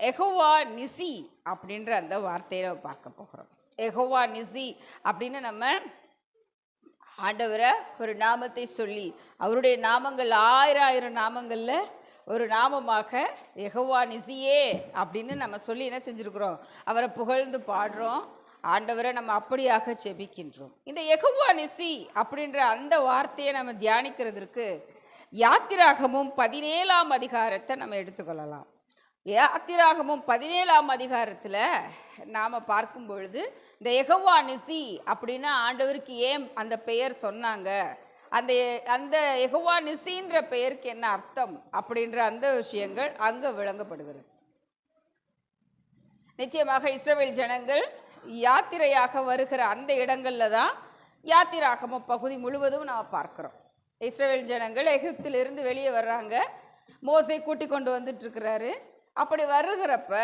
எகோவா நிசி அப்படின்ற அந்த வார்த்தையை பார்க்க போகிறோம். எகோவா நிசி அப்படின்னு நம்ம ஆண்டவரை ஒரு நாமத்தை சொல்லி அவருடைய நாமங்கள் ஆயிரம் ஆயிரம் நாமங்களில் ஒரு நாமமாக எகோவா நிசியே அப்படின்னு நம்ம சொல்லி என்ன செஞ்சுருக்குறோம்? அவரை புகழ்ந்து பாடுறோம். ஆண்டவரை நம்ம அப்படியாக செபிக்கின்றோம் இந்த எகோவா நிசி அப்படின்ற அந்த வார்த்தையை நம்ம தியானிக்கிறதுக்கு யாத்திராகமும் பதினேழாம் அதிகாரத்தை நம்ம எடுத்துக்கொள்ளலாம். யாத்திராகமும் பதினேழாம் அதிகாரத்தில் நாம் பார்க்கும் பொழுது இந்த எகவா நிசி அப்படின்னா ஆண்டவருக்கு ஏன் அந்த பெயர் சொன்னாங்க? அந்த அந்த எகவா நிசின்ற பெயருக்கு என்ன அர்த்தம்? அப்படின்ற அந்த விஷயங்கள் அங்கே விளங்கப்படுகிறது. நிச்சயமாக இஸ்ரேல் ஜனங்கள் யாத்திரையாக வருகிற அந்த இடங்களில் தான் யாத்திராகம பகுதி முழுவதும் நாம் பார்க்குறோம். இஸ்ரேல் ஜனங்கள் எகிப்திலிருந்து வெளியே வர்றாங்க. மோசை கூட்டி கொண்டு வந்துட்டுருக்கிறாரு அப்படி வருகிறப்ப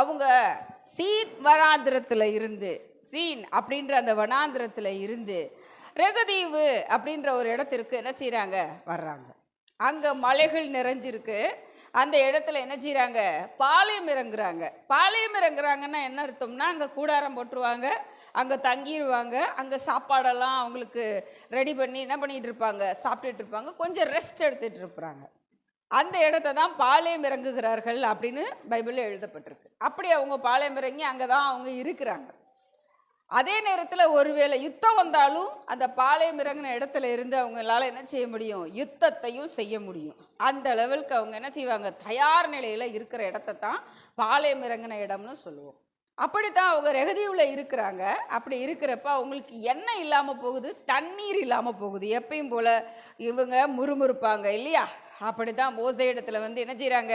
அவங்க சீன் வனாந்திரத்தில் இருந்து சீன் அப்படின்ற அந்த வனாந்திரத்தில் இருந்து ரெகதீவு அப்படின்ற ஒரு இடத்திற்கு என்ன செய்கிறாங்க வர்றாங்க. அங்கே மலைகள் நிறைஞ்சிருக்கு. அந்த இடத்துல என்ன செய்கிறாங்க பாளையம் இறங்குறாங்க. பாளையம் இறங்குறாங்கன்னா என்ன அர்த்தம்னா அங்கே கூடாரம் போட்டுருவாங்க அங்கே தங்கிடுவாங்க அங்கே சாப்பாடெல்லாம் அவங்களுக்கு ரெடி பண்ணி என்ன பண்ணிகிட்டு இருப்பாங்க? சாப்பிட்டுட்டு இருப்பாங்க. கொஞ்சம் ரெஸ்ட் எடுத்துகிட்டு இருப்பாங்க. அந்த இடத்த தான் பாளையம் இறங்குகிறார்கள் அப்படின்னு பைபிளில் எழுதப்பட்டிருக்கு. அப்படி அவங்க பாளையம் இறங்கி அங்கே தான் அவங்க இருக்கிறாங்க. அதே நேரத்தில் ஒருவேளை யுத்தம் வந்தாலும் அந்த பாளையம் இறங்கின இடத்துல இருந்து அவங்களால என்ன செய்ய முடியும்? யுத்தத்தையும் செய்ய முடியும். அந்த லெவலுக்கு அவங்க என்ன செய்வாங்க? தயார் நிலையில் இருக்கிற இடத்த தான் பாளையம் இறங்கின இடம்னு சொல்லுவோம். அப்படித்தான் அவங்க ரெகதியுள்ள இருக்கிறாங்க. அப்படி இருக்கிறப்ப அவங்களுக்கு எண்ணெய் இல்லாமல் போகுது தண்ணீர் இல்லாமல் போகுது. எப்பயும் போல் இவங்க முறுமுறுப்பாங்க இல்லையா? அப்படி தான் மோசை இடத்துல வந்து என்ன செய்கிறாங்க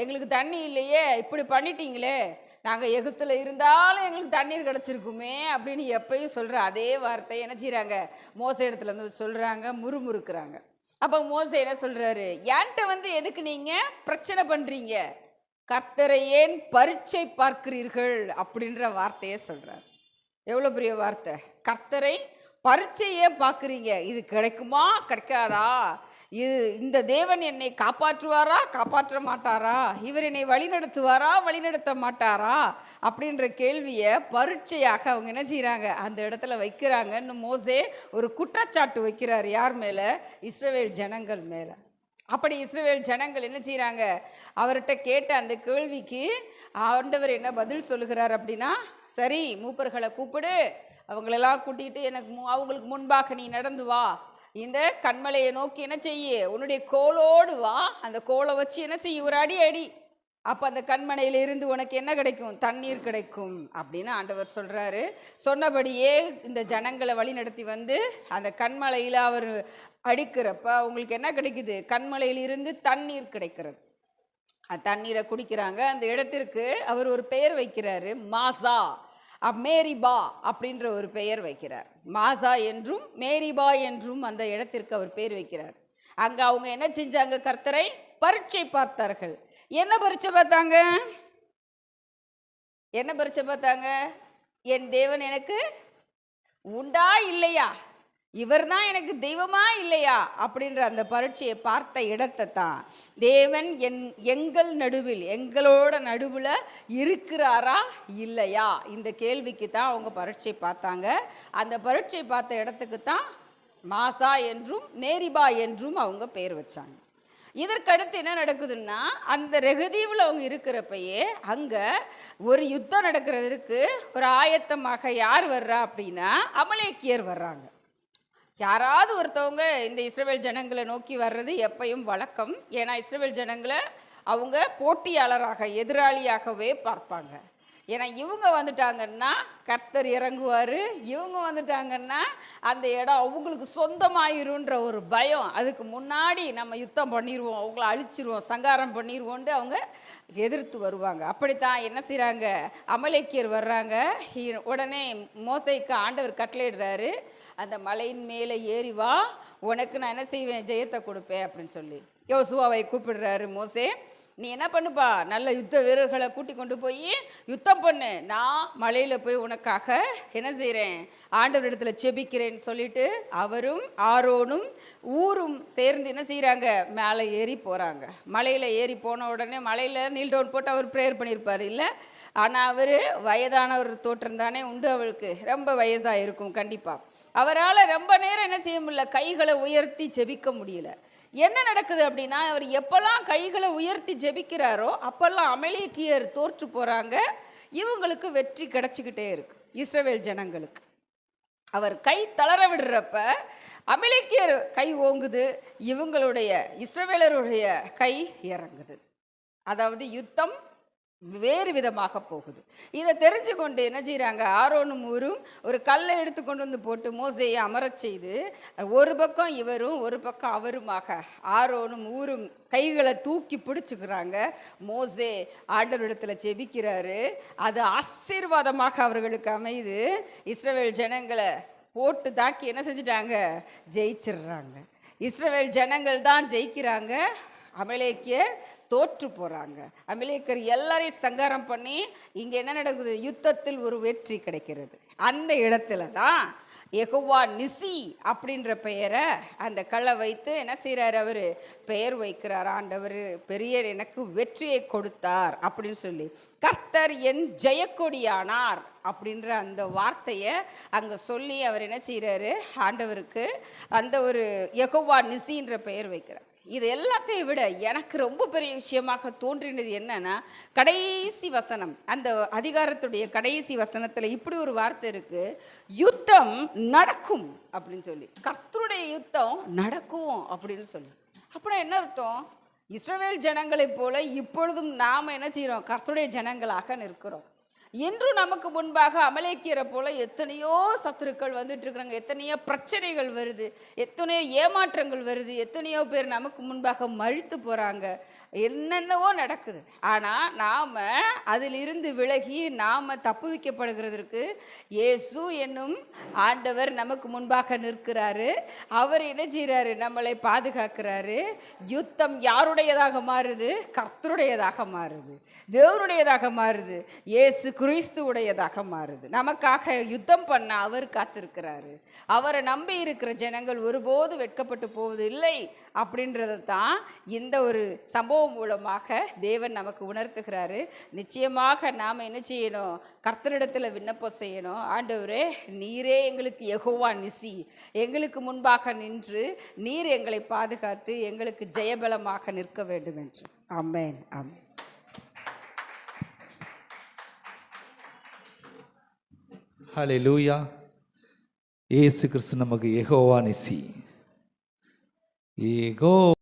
எங்களுக்கு தண்ணி இல்லையே இப்படி பண்ணிட்டீங்களே. நாங்கள் எகுத்தில் இருந்தாலும் எங்களுக்கு தண்ணீர் கிடச்சிருக்குமே அப்படின்னு எப்பயும் சொல்கிற அதே வார்த்தையை என்ன செய்கிறாங்க மோசை இடத்துல வந்து சொல்கிறாங்க முறுமுறுக்கிறாங்க. அப்போ மோசை என்ன சொல்கிறாரு என்கிட்ட வந்து எதுக்கு நீங்கள் பிரச்சனை பண்ணுறீங்க கர்த்தரை ஏன் பரீட்சை பார்க்கிறீர்கள்? அப்படின்ற வார்த்தையை சொல்கிறார் எவ்வளோ பெரிய வார்த்தை? கர்த்தரை பரீட்சையே பார்க்குறீங்க? இது கிடைக்குமா? கிடைக்காதா? இது இந்த தேவன் என்னை காப்பாற்றுவாரா காப்பாற்ற மாட்டாரா இவர் என்னை வழிநடத்துவாரா வழிநடத்த மாட்டாரா அப்படின்ற கேள்வியை பரீட்சையாக அவங்க என்ன செய்கிறாங்க அந்த இடத்துல வைக்கிறாங்கன்னு மோசே ஒரு குற்றச்சாட்டு வைக்கிறார் யார் மேலே? இஸ்ரேல் ஜனங்கள் மேலே. அப்படி இஸ்ரேல் ஜனங்கள் என்ன செய்கிறாங்க அவர்கிட்ட கேட்ட அந்த கேள்விக்கு ஆண்டவர் என்ன பதில் சொல்லுகிறார் அப்படின்னா சரி மூப்பர்களை கூப்பிடு. அவங்களெல்லாம் கூட்டிகிட்டு எனக்கு மு- அவங்களுக்கு முன்பாக நீ நடந்து வா. இந்த கண்மலையை நோக்கி என்ன செய்யு? உன்னுடைய கோலோடு வா. அந்த கோலை வச்சு என்ன செய்ய? ஒரு அடி அடி. அப்போ அந்த கண்மனையில இருந்து உனக்கு என்ன கிடைக்கும்? தண்ணீர் கிடைக்கும் அப்படின்னு ஆண்டவர் சொல்கிறாரு சொன்னபடியே இந்த ஜனங்களை வழி நடத்தி வந்து அந்த கண்மலையில் அவர் அடிக்கிறப்ப அவங்களுக்கு என்ன கிடைக்குது? கண்மலையில் இருந்து தண்ணீர் கிடைக்கிறது. தண்ணீரை குடிக்கிறாங்க. அந்த இடத்திற்கு அவர் ஒரு பெயர் வைக்கிறாரு. மாசா. மேரிபா அப்படின்ற ஒரு பெயர் வைக்கிறார். மாசா என்றும் மேரிபா என்றும் அந்த இடத்திற்கு அவர் பெயர் வைக்கிறார். அங்கே அவங்க என்ன செஞ்சாங்க? கர்த்தரை பரீட்சை பார்த்தார்கள். என்ன பரீட்சை பார்த்தாங்க? என்ன பரீட்சை பார்த்தாங்க? என் தேவன் எனக்கு உண்டா இல்லையா? இவர் தான் எனக்கு தெய்வமா இல்லையா? அப்படின்ற அந்த பரீட்சையை பார்த்த இடத்தை தான் தேவன் என் எங்கள் நடுவில் எங்களோட நடுவில் இருக்கிறாரா இல்லையா? இந்த கேள்விக்கு தான் அவங்க பரீட்சை பார்த்தாங்க. அந்த பரீட்சை பார்த்த இடத்துக்கு தான் மாசா என்றும் மேரிபா என்றும் அவங்க பெயர் வச்சாங்க. இதற்கடுத்து என்ன நடக்குதுன்னா அந்த ரெகதீவில் அவங்க இருக்கிறப்பயே அங்கே ஒரு யுத்தம் நடக்கிறதுக்கு ஒரு ஆயத்தமாக யார் வர்றா அப்படின்னா அமலேக்கியர் வர்றாங்க. யாராவது ஒருத்தவங்க இந்த இஸ்ரேல் ஜனங்களை நோக்கி வர்றது எப்பயும் வழக்கம். ஏன்னா இஸ்ரேல் ஜனங்களை அவங்க போட்டியாளராக எதிராளியாகவே பார்ப்பாங்க. ஏன்னா இவங்க வந்துட்டாங்கன்னா கர்த்தர் இறங்குவார். இவங்க வந்துட்டாங்கன்னா அந்த இடம் அவங்களுக்கு சொந்தமாயிருன்ற ஒரு பயம். அதுக்கு முன்னாடி நம்ம யுத்தம் பண்ணிடுவோம் அவங்கள அழிச்சிருவோம் சங்காரம் பண்ணிடுவோன்ட்டு அவங்க எதிர்த்து வருவாங்க. அப்படித்தான் என்ன செய்கிறாங்க அமலேக்கியர் வர்றாங்க. இ- உடனே மோசைக்கு ஆண்டவர் கட்டளையிடுறாரு. அந்த மலையின் மேலே ஏறி வா உனக்கு நான் என்ன செய்வேன்? ஜெயத்தை கொடுப்பேன் அப்படின்னு சொல்லி. யோசுவாவை கூப்பிடுறாரு மோசே. நீ என்ன பண்ணுப்பா? நல்ல யுத்த வீரர்களை கூட்டி கொண்டு போய் யுத்தம் பண்ணு. நான் மலையில் போய் உனக்காக என்ன செய்கிறேன் ஆண்டவரிடத்துல செபிக்கிறேன்னு சொல்லிட்டு அவரும் ஆரோனும் ஊரும் சேர்ந்து என்ன செய்கிறாங்க மேலே ஏறி போகிறாங்க மலையில் ஏறி போன உடனே மலையில் நீல் டவுன் போட்டு அவர் ப்ரேயர் பண்ணியிருப்பார் இல்லை? ஆனால் அவர் வயதானவர் தோற்றம் தானே உண்டு அவளுக்கு ரொம்ப வயதாக இருக்கும் கண்டிப்பாக அவரால் ரொம்ப நேரம் என்ன செய்ய முடியல? கைகளை உயர்த்தி செபிக்க முடியல. என்ன நடக்குது அப்படின்னா அவர் எப்போல்லாம் கைகளை உயர்த்தி ஜெபிக்கிறாரோ அப்போல்லாம் அமலேக்கியர் தோற்று போகிறாங்க இவங்களுக்கு வெற்றி கிடச்சிக்கிட்டே இருக்கு இஸ்ரவேல் ஜனங்களுக்கு. அவர் கை தளர விடுறப்ப அமலேக்கியர் கை ஓங்குது இவங்களுடைய இஸ்ரவேலருடைய கை இறங்குது. அதாவது யுத்தம் வேறு விதமாக போகுது. இதை தெரிஞ்சு கொண்டு என்ன செய்கிறாங்க ஆரோனும் ஊரும் ஒரு கல்லை எடுத்து கொண்டு வந்து போட்டு மோசையை அமரச் செய்து ஒரு பக்கம் இவரும் ஒரு பக்கம் அவருமாக ஆரோனும் ஊரும் கைகளை தூக்கி பிடிச்சிக்கிறாங்க. மோசே ஆண்டவரிடத்தில் ஜெபிக்கிறாரு. அது ஆசீர்வாதமாக அவர்களுக்கு அமைது இஸ்ரவேல் ஜனங்களை போட்டு தாக்கி என்ன செஞ்சிட்டாங்க? ஜெயிச்சிடுறாங்க. இஸ்ரவேல் ஜனங்கள் தான் ஜெயிக்கிறாங்க. அமலேக்கியர் தோற்று போகிறாங்க அமலேக்கர் எல்லாரையும் சங்காரம் பண்ணி இங்கே என்ன நடக்குது? யுத்தத்தில் ஒரு வெற்றி கிடைக்கிறது. அந்த இடத்துல தான் எகுவா நிசி அப்படின்ற பெயரை அந்த கல்லை வைத்து என்ன செய்கிறார் அவர்? பெயர் வைக்கிறார். ஆண்டவர் பெரிய எனக்கு வெற்றியை கொடுத்தார் அப்படின்னு சொல்லி. கர்த்தர் என் ஜெயக்கொடியானார் அப்படின்ற அந்த வார்த்தையை அங்கே சொல்லி அவர் என்ன செய்கிறாரு ஆண்டவருக்கு அந்த ஒரு எகோவா நிசின்ற பெயர் வைக்கிறார். இது எல்லாத்தையும் விட எனக்கு ரொம்ப பெரிய விஷயமாக தோன்றினது என்னன்னா கடைசி வசனம். அந்த அதிகாரத்துடைய கடைசி வசனத்தில் இப்படி ஒரு வார்த்தை இருக்கு யுத்தம் நடக்கும் அப்படின்னு சொல்லி. கர்த்தருடைய யுத்தம் நடக்கும் அப்படின்னு சொல்லி. அப்புறம் என்ன அர்த்தம்? இஸ்ரவேல் ஜனங்களைப் போல இப்பொழுதும் நாம் என்ன செய்கிறோம் கர்த்தருடைய ஜனங்களாக நிற்கிறோம். இன்றும் நமக்கு முன்பாக அமலேக்கியரை போல எத்தனையோ சத்துருக்கள் வந்துட்டு இருக்கிறாங்க எத்தனையோ பிரச்சனைகள் வருது. எத்தனையோ ஏமாற்றங்கள் வருது. எத்தனையோ பேர் நமக்கு முன்பாக மழித்து போகிறாங்க என்னென்னவோ நடக்குது. ஆனால் நாம் அதிலிருந்து விலகி நாம் தப்பு வைக்கப்படுகிறதற்கு இயேசு என்னும் ஆண்டவர் நமக்கு முன்பாக நிற்கிறாரு. அவர் என்ன செய்கிறாரு நம்மளை பாதுகாக்கிறாரு. யுத்தம் யாருடையதாக மாறுது? கர்த்தருடையதாக மாறுது. தேவனுடையதாக மாறுது. இயேசு கிறிஸ்துவுடையதாக மாறுது. நமக்காக யுத்தம் பண்ண அவர் காத்திருக்கிறாரு. அவரை நம்பி இருக்கிற ஜனங்கள் ஒருபோது வெட்கப்பட்டு போவது இல்லை அப்படின்றத தான் இந்த ஒரு சம்பவம் மூலமாக தேவன் நமக்கு உணர்த்துகிறாரு. நிச்சயமாக நாம் என்ன செய்யணும்? கர்த்தரிடத்தில் விண்ணப்பம் செய்யணும். ஆண்டவரே நீரே எங்களுக்கு எகோவா நிசி. எங்களுக்கு முன்பாக நின்று நீர் எங்களை பாதுகாத்து எங்களுக்கு ஜெயபலமாக நிற்க வேண்டும் என்று ஆமென். ஹலே லூயா ஏசு கிறிஸ்து நமக்கு எகோவா நிசி. ஏகோ